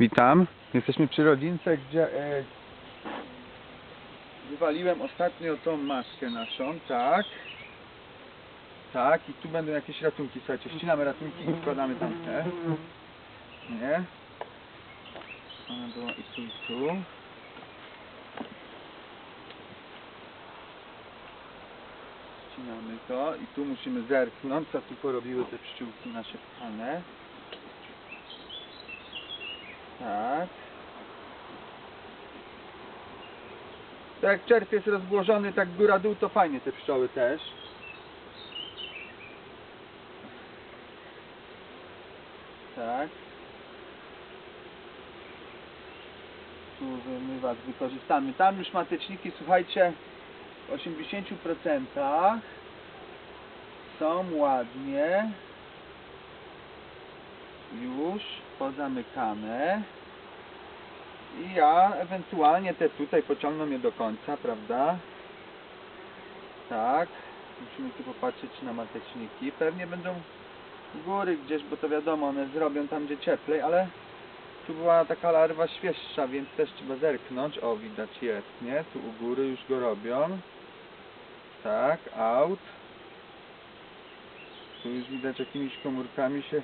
Witam. Jesteśmy przy rodzince, gdzie e, wywaliłem ostatnio tą maskę naszą, tak. Tak, i tu będą jakieś ratunki. Słuchajcie, ścinamy ratunki i wkładamy tamte. Nie? Ona była i tu, i tu. Ścinamy to i tu musimy zerknąć, co tu porobiły te pszczółki nasze kochane. Tak. Tak jak czerw jest rozłożony tak góra-dół, to fajnie te pszczoły też. Tak. Tu wymywacz wykorzystamy. Tam już mateczniki, słuchajcie, w 80% są ładnie już pozamykane i ja ewentualnie te tutaj pociągną je do końca, prawda? Tak. Musimy tu popatrzeć na mateczniki. Pewnie będą góry gdzieś, bo to wiadomo, one zrobią tam gdzie cieplej, ale tu była taka larwa świeższa, więc też trzeba zerknąć. O, widać jest, nie? Tu u góry już go robią. Tak, out. Tu już widać jakimiś komórkami się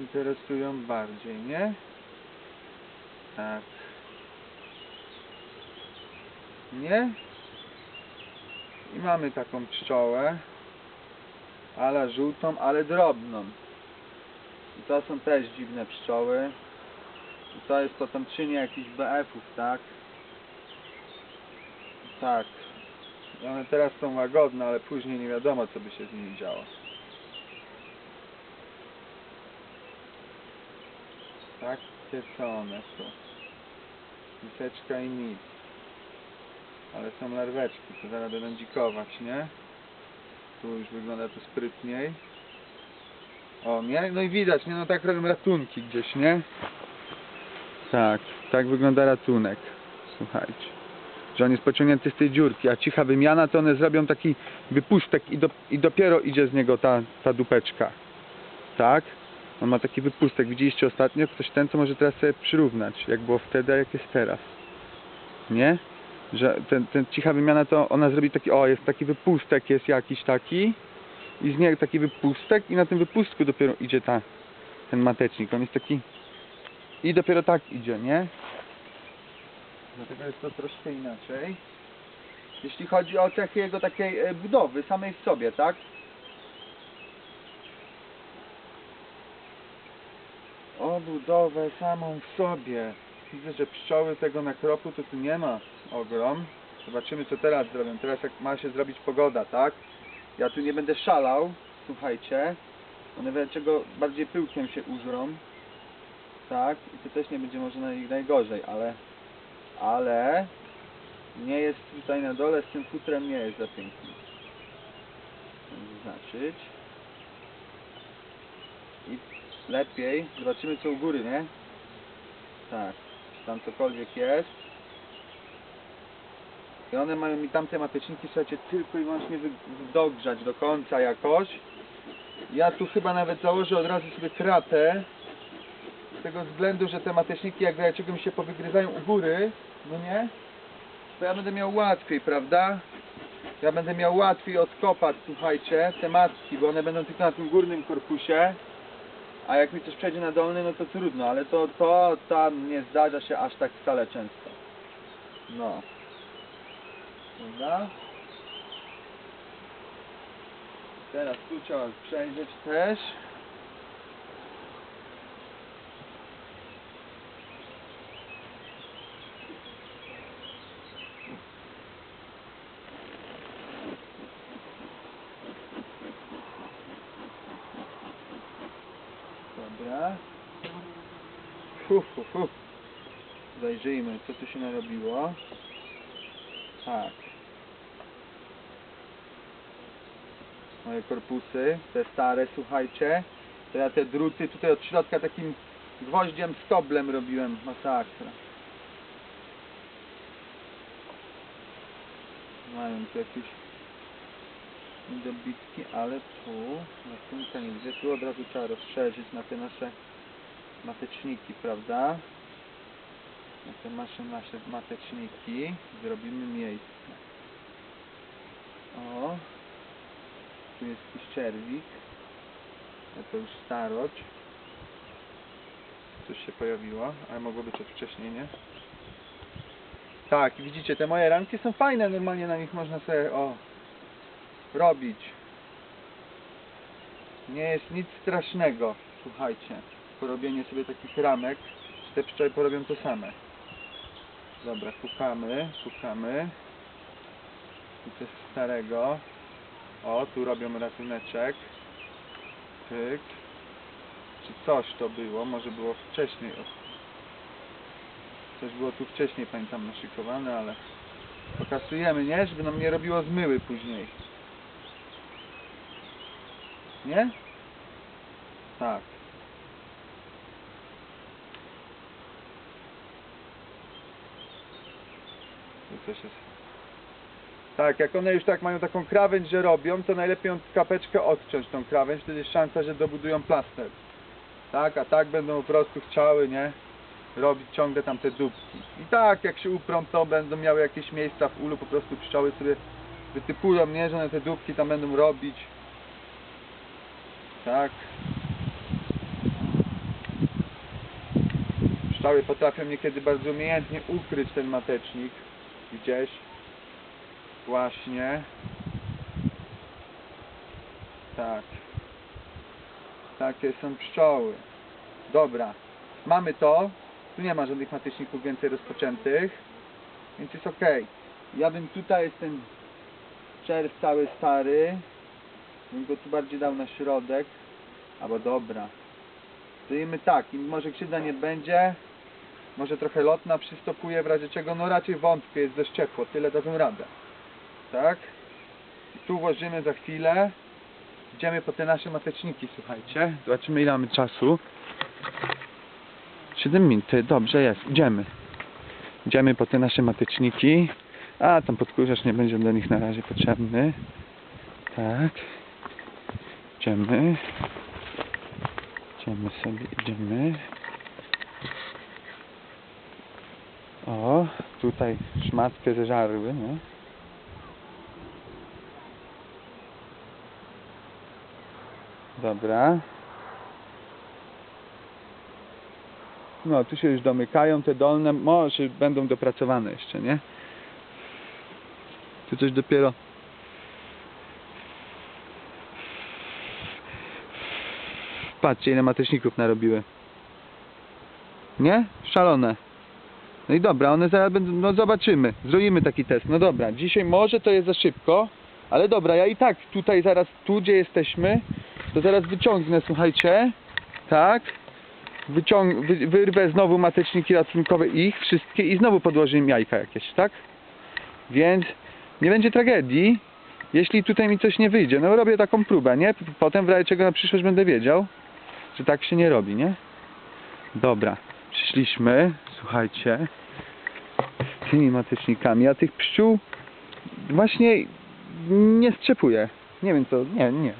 interesują bardziej, nie? Tak. Nie? I mamy taką pszczołę, ale żółtą, ale drobną. I to są też dziwne pszczoły. I to jest potomczynie jakichś BF-ów, tak? Tak. One teraz są łagodne, ale później nie wiadomo, co by się z nimi działo. Tak, gdzie co one są? Miseczka i nic. Ale są larweczki, to zaraz będą dzikować, nie? Tu już wygląda to sprytniej. O, nie? No i widać, nie? No tak robią ratunki gdzieś, nie? Tak, tak wygląda ratunek. Słuchajcie. Że on jest pociągnięty z tej dziurki, a cicha wymiana to one zrobią taki wypustek i, do, i dopiero idzie z niego ta, ta dupeczka. Tak? On ma taki wypustek. Widzieliście ostatnio? Ktoś ten, co może teraz sobie przyrównać, jak było wtedy, a jak jest teraz. Nie? Że ten, ten cicha wymiana to ona zrobi taki, o jest taki wypustek, jest jakiś taki i z niego taki wypustek i na tym wypustku dopiero idzie ta, ten matecznik. On jest taki i dopiero tak idzie, nie? Dlatego jest to troszkę inaczej. Jeśli chodzi o cechy jego takiej e, budowy, samej w sobie, tak? O budowę samą w sobie. Widzę, że pszczoły tego nakropu to tu nie ma ogrom. Zobaczymy co teraz zrobią. Teraz jak ma się zrobić pogoda, tak? Ja tu nie będę szalał, słuchajcie. One czego bardziej pyłkiem się użrą. Tak? I to też nie będzie może naj, najgorzej, ale ale nie jest tutaj na dole z tym futrem nie jest za pięknie. Zaznaczyć. I lepiej. Zobaczymy co u góry, nie? Tak. Tam cokolwiek jest. I one mają mi tamte mateczniki, słuchajcie, tylko i wyłącznie wy- dogrzać do końca jakoś. Ja tu chyba nawet założę od razu sobie kratę. Z tego względu, że te mateczniki jak wiecie mi się powygryzają u góry, no nie? To ja będę miał łatwiej, prawda? Ja będę miał łatwiej odkopać, słuchajcie, te matki, bo one będą tylko na tym górnym korpusie. A jak mi coś przejdzie na dolny, no to trudno, ale to, to tam nie zdarza się aż tak wcale często. No. Dobra. Teraz tu trzeba przejrzeć też. Dobra. Zajrzyjmy, co tu się narobiło. Tak. Moje korpusy, te stare, słuchajcie. To ja te druty tutaj od środka takim gwoździem z koblem robiłem. Masakra. Mają tu jakieś dobitki, ale tu ratunka nie widzę. Tu od razu trzeba rozszerzyć na te nasze mateczniki, prawda? Na te nasze, nasze mateczniki zrobimy miejsce. O, tu jest jakiś czerwik. A to już staroć. Coś się pojawiło, ale mogło być od wcześniej, nie? Tak, widzicie, te moje ramki są fajne, normalnie na nich można sobie, o, robić. Nie jest nic strasznego, słuchajcie, porobienie sobie takich ramek, te pszczoły porobią to same. Dobra, pukamy, pukamy. I coś starego. O, tu robią ratuneczek. Pyk. Czy coś to było? Może było wcześniej. Coś było tu wcześniej, pamiętam, naszykowane, ale pokasujemy, nie? Żeby nam nie robiło zmyły później. Nie? Tak. Tu coś jest. Tak, jak one już tak mają taką krawędź, że robią, to najlepiej ją kapeczkę odciąć tą krawędź, wtedy jest szansa, że dobudują plaster. Tak, a tak będą po prostu chciały, nie? Robić ciągle tam te dupki. I tak, jak się uprą, to będą miały jakieś miejsca w ulu, po prostu pszczoły sobie wytypują, nie? Że one te dupki tam będą robić. Tak. Pszczoły potrafią niekiedy bardzo umiejętnie ukryć ten matecznik gdzieś. Właśnie. Tak. Takie są pszczoły. Dobra. Mamy to. Tu nie ma żadnych mateczników więcej rozpoczętych. Więc jest ok. Ja bym tutaj jest ten czerw cały stary. Bym go tu bardziej dał na środek. Albo dobra. Zrobimy tak. I może krzywda nie będzie. Może trochę lotna przystopuje w razie czego. No raczej wątpię. Jest dość ciepło. Tyle dadzą radę. Tak? I tu włożymy za chwilę. Idziemy po te nasze mateczniki, słuchajcie. Zobaczymy ile mamy czasu. 7 minut, dobrze jest, idziemy. Idziemy po te nasze mateczniki. A, tam podkurzacz nie będzie do nich na razie potrzebny. Tak. Idziemy. Idziemy sobie, idziemy. O, tutaj szmatkę zeżarły, nie? Dobra. No, tu się już domykają te dolne, może będą dopracowane jeszcze, nie? Tu coś dopiero... Patrzcie, ile mateczników narobiły. Nie? Szalone. No i dobra, one zaraz będą, no zobaczymy. Zrobimy taki test. No dobra, dzisiaj może to jest za szybko, ale dobra, ja i tak tutaj zaraz, tu gdzie jesteśmy, to zaraz wyciągnę, słuchajcie, tak, wyciąg wy wyrwę znowu mateczniki ratunkowe ich, wszystkie i znowu podłożę im jajka jakieś, tak? Więc nie będzie tragedii, jeśli tutaj mi coś nie wyjdzie. No robię taką próbę, nie? Potem w razie czego na przyszłość będę wiedział, że tak się nie robi, nie? Dobra, przyszliśmy, słuchajcie, z tymi matecznikami, a tych pszczół właśnie nie strzepuję. Nie wiem co, nie, nie.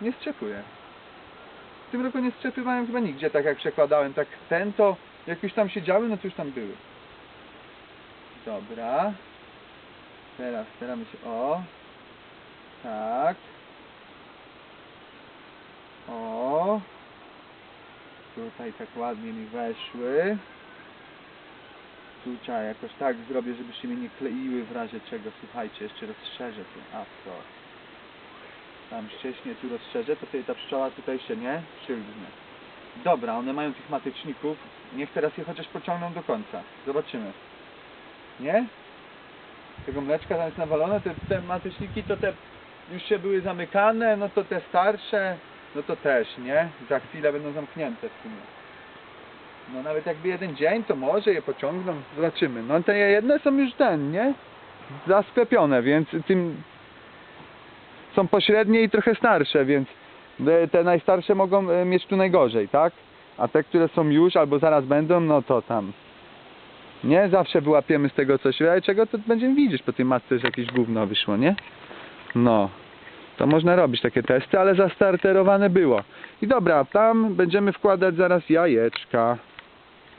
Nie strzepuję. W tym roku nie strzepywałem chyba nigdzie, tak jak przekładałem. Tak ten to, jak już tam siedziały, no to już tam były. Dobra. Teraz staramy się, o. Tak. O. Tutaj tak ładnie mi weszły. Tu trzeba jakoś tak zrobię, żeby się mi nie kleiły w razie czego. Słuchajcie, jeszcze rozszerzę tu. A to. Tam ścieśnie tu rozszerzę, to sobie ta pszczoła tutaj się nie przylgnie. Dobra, one mają tych mateczników. Niech teraz je chociaż pociągną do końca. Zobaczymy. Nie? Tego mleczka tam jest nawalone, te, te mateczniki to te już się były zamykane, no to te starsze, no to też, nie? Za chwilę będą zamknięte w sumie. No nawet jakby jeden dzień, to może je pociągną, zobaczymy. No te jedne są już ten, nie? Zasklepione, więc tym są pośrednie i trochę starsze, więc te- najstarsze mogą e, mieć tu najgorzej, tak? A te, które są już albo zaraz będą, no to tam. Nie zawsze wyłapiemy z tego coś, ale czego to będziemy widzieć po tej matce, że jakieś gówno wyszło, nie? No. To można robić takie testy, ale zastarterowane było. I dobra, tam będziemy wkładać zaraz jajeczka.